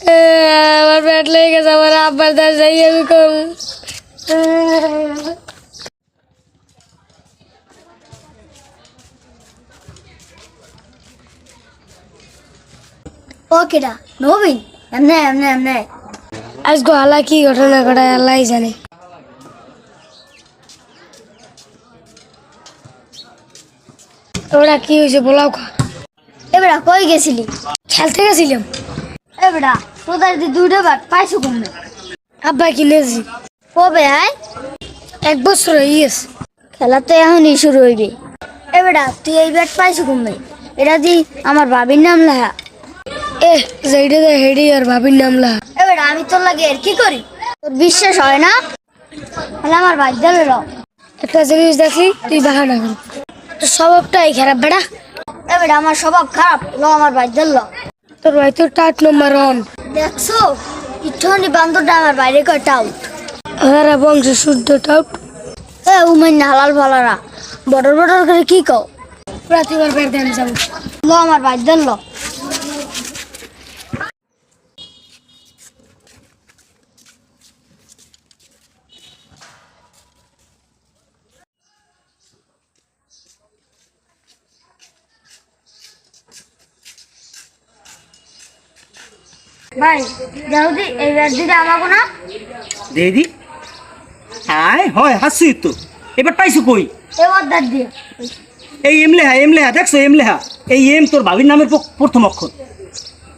আমার পেট লেগে গেছে আমার আব্বার দাস যাই আমি কম ওকেডা নবীন? এমনে এমনে এমনে আজকে আল্লাহ কি ঘটনা ঘটায় আল্লাহ জানে। ওরা কি হয়েছে বলাও খা। এবারা কই গেছিলি? খেলতে গেছিলাম। এবারা তোদের দি দুটো বার পাইছো কমবে আব্বা কিনেছি কবে আয় এক বছর গেছে। খেলা তো এখনই শুরু হইবে। এবারা তুই এই ব্যাট পাইছো কমবে এটা দি আমার বাবির নাম লেখা। এ যেইটা দে হেডি আর ভাবির নামলা এবারে আমি তোর লাগে এর কি করি? তোর বিশ্বাস হয় না? তাহলে আমার বাদ দিলে র একটা জিনিস দেখলি তুই বাহানা কর। তোর স্বভাবটাই খারাপ বেড়া এবারে আমার স্বভাব খারাপ। ল আমার বাদ দিল তোর ভাই তো টাট নম্বর অন দেখছ? ইটনি বান্দরটা আমার বাইরে কয়টা আউট হারা বংশ শুদ্ধ টাউট এ উমেন হালাল ভালারা বড়র বড়র করে কি কও? প্রতিবার বের দেন যাব। ল আমার বাদ দেন ল। ভাই আমাকে না? দেদি আয় হয় হাসি তো। এবার পাইছো কই? এবার দাঁত দিয়ে। এই এম লেহা এম লেহা দেখছ এম লেহা এই এম তোর ভাবির নামের প্রথম অক্ষর।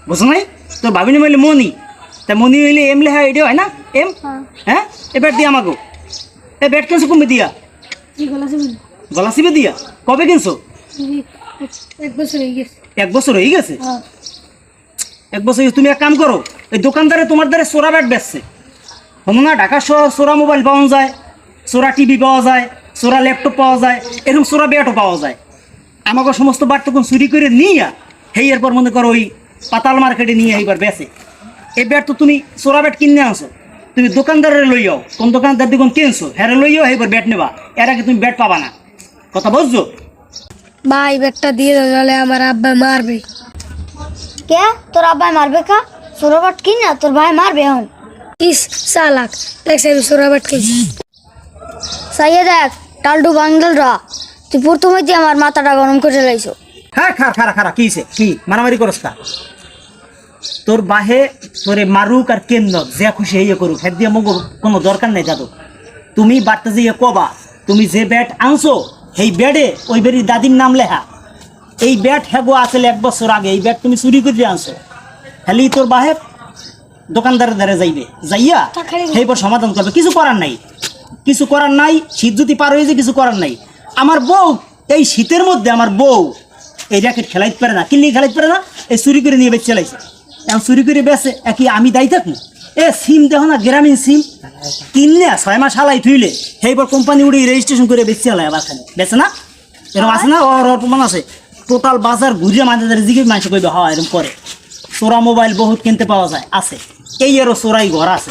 বুঝো নাই? তোর ভাবির নাম হইলে মনি তা মনি হইলে এম লেহা এটা হয় না? এম? হ্যাঁ। এবার দিয়া আমাগো। এ ব্যাট কেনছো কমে দিয়া? গলা সিবে দিয়া? কবে কিনছো? এক বছর হয়ে গেছে। এক বছর হয়ে গেছে? হ্যাঁ। এক বছর তুমি এক কাম করো, এই দোকানদারে তোমার দ্বারা সোরা ব্যাট বেচছে। হলো না, ঢাকা সোরা মোবাইল পাওয়া যায়, সোরা টিভি পাওয়া যায়, সোরা ল্যাপটপ পাওয়া যায়, এরকম সোরা ব্যাটও পাওয়া যায়। আমাকে সমস্ত বাট তখন চুরি করে নিয়ে, হেই এরপর মনে করো ওই পাতাল মার্কেটে নিয়ে এইবার বেচে। এই ব্যাট তো তুমি সোরা ব্যাট কিনে আনছো, তুমি দোকানদারের লই যাও কোন দোকানদার দেখুন কিনছো হ্যাঁ লই যাও এইবার ব্যাট নেবা, এর আগে তুমি ব্যাট পাবা না। কথা বুঝছ? ভাই ব্যাটটা দিয়ে নাহলে আমার আব্বা মারবে। কে? তোর আব্বাই মারবে কা? সোরবাট কি না? তোর ভাই মারবে এখন। ইস দেখছি আমি সোরাবাট খেয়েছি সাইয়ে দেখ টালটু তুই প্রথমে দিয়ে আমার মাথাটা গরম করে লাইছো। হ্যাঁ খারা খারা খারা কি? কি? মারামারি করস কা? তোর বাহে তোরে মারুক আর কেন্দ্র যে খুশি হইয়ে করুক। হ্যাঁ দিয়ে মগো কোনো দরকার নেই দাদু। তুমি বাড়তে যেয়ে কবা তুমি যে ব্যাট আনছো সেই ব্যাটে ওই বেরি দাদির নাম লেখা। এই ব্যাট হেগো আসলে এক বছর আগে এই ব্যাট তুমি চুরি করে আনছো। হ্যালি তোর বাহে দোকানদারের দ্বারা যাইবে। যাইয়া সেইবার সমাধান করবে। কিছু করার নাই। কিছু করার নাই। শীত যদি পার হয়ে যায় কিছু করার নাই। আমার বউ এই শীতের মধ্যে আমার বউ এই র্যাকেট খেলাইতে পারে না কিনলে খেলাইতে পারে না এই চুরি করে নিয়ে বেচ চালাইছে এখন চুরি করে বেছে একই আমি দায়ী থাকব? এ সিম দেখো না গ্রামীণ সিম কিনলে ছয় মাস হালাই থুইলে সেইবার কোম্পানি উড়ে রেজিস্ট্রেশন করে বেচে চালায় আবার খালি। বেছে না? এরকম আছে না? ওর ওর প্রমাণ আছে? টোটাল বাজার ঘুরিয়ে মাঝে জিগে মানুষ কইবে হয় এরকম করে। চোরা মোবাইল বহুত কিনতে পাওয়া যায় আছে। এই আরও চোরাই ঘর আছে।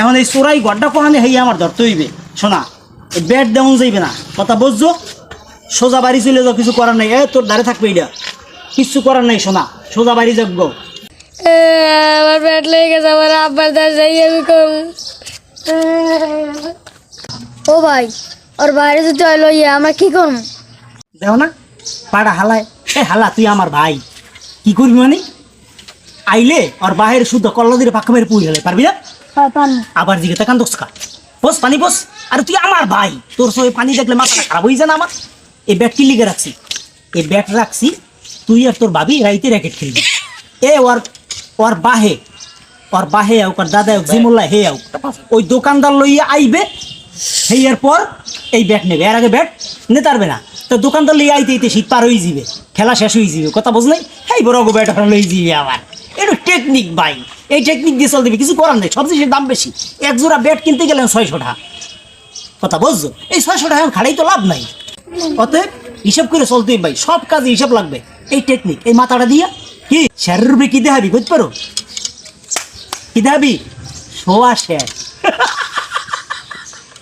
এখন এই চোরাই ঘরটা কোহানে হেই আমার ধরতে হইবে। শোনা ব্যাট দেমন যাইবে না। কথা বুঝছ? সোজা বাড়ি চলে যাও কিছু করার নাই। এ তোর দাঁড়ে থাকবে এটা কিচ্ছু করার নাই শোনা সোজা বাড়ি যাব এ, আমার পেট লেগে গেছে আমার আব্বার যাই আমি কম। ও ভাই ওর বাইরে যদি লইয়া আমরা কি করব দেখো না পাড়া হালায় এ হালা তুই আমার ভাই। কি করবি মানে? আইলে আর বাহির শুদ্ধ কল্লা দিয়ে পাক্কা মেরে পুই হলে পারবি না? হ্যাঁ আবার দিকে তাকান দোষ খা বস পানি বস। আরে তুই আমার ভাই। তোর সঙ্গে পানি দেখলে মাথাটা খারাপ হয়ে যায় না আমার। এই ব্যাট কি লিখে রাখছি? এই ব্যাট রাখছি তুই আর তোর ভাবি রাইতে র্যাকেট খেলবি। এ ওর ওর বাহে ওর বাহে আউক আর দাদা আউক জিমুল্লা হে আউক ওই দোকানদার লইয়া আইবে। হেয়ার পর এই ব্যাট নেবে। এর আগে ব্যাট নিতে পারবে না। তো দোকানদার লইয়া আইতে আইতে শীত পার হয়ে যাবে খেলা শেষ হয়ে যাবে কথা বুঝলাই হেই বড় গো ব্যাট লই যাবে আবার। এটা টেকনিক ভাই। এই টেকনিক দিয়ে চলতে কিছু করার নেই। সব জিনিসের দাম বেশি। এক জোড়া ব্যাট কিনতে গেলেন ছয়শো টাকা। কথা বুঝছ? এই ছয়শো টাকা খাড়াই তো লাভ নাই। অতএব হিসাব করে চলতে ভাই। সব কাজে হিসাব লাগবে। এই টেকনিক এই মাথাটা দিয়া। কি? স্যারের রূপে কি দেখাবি? বুঝতে পারো? কি দেখাবি? শোয়া স্যার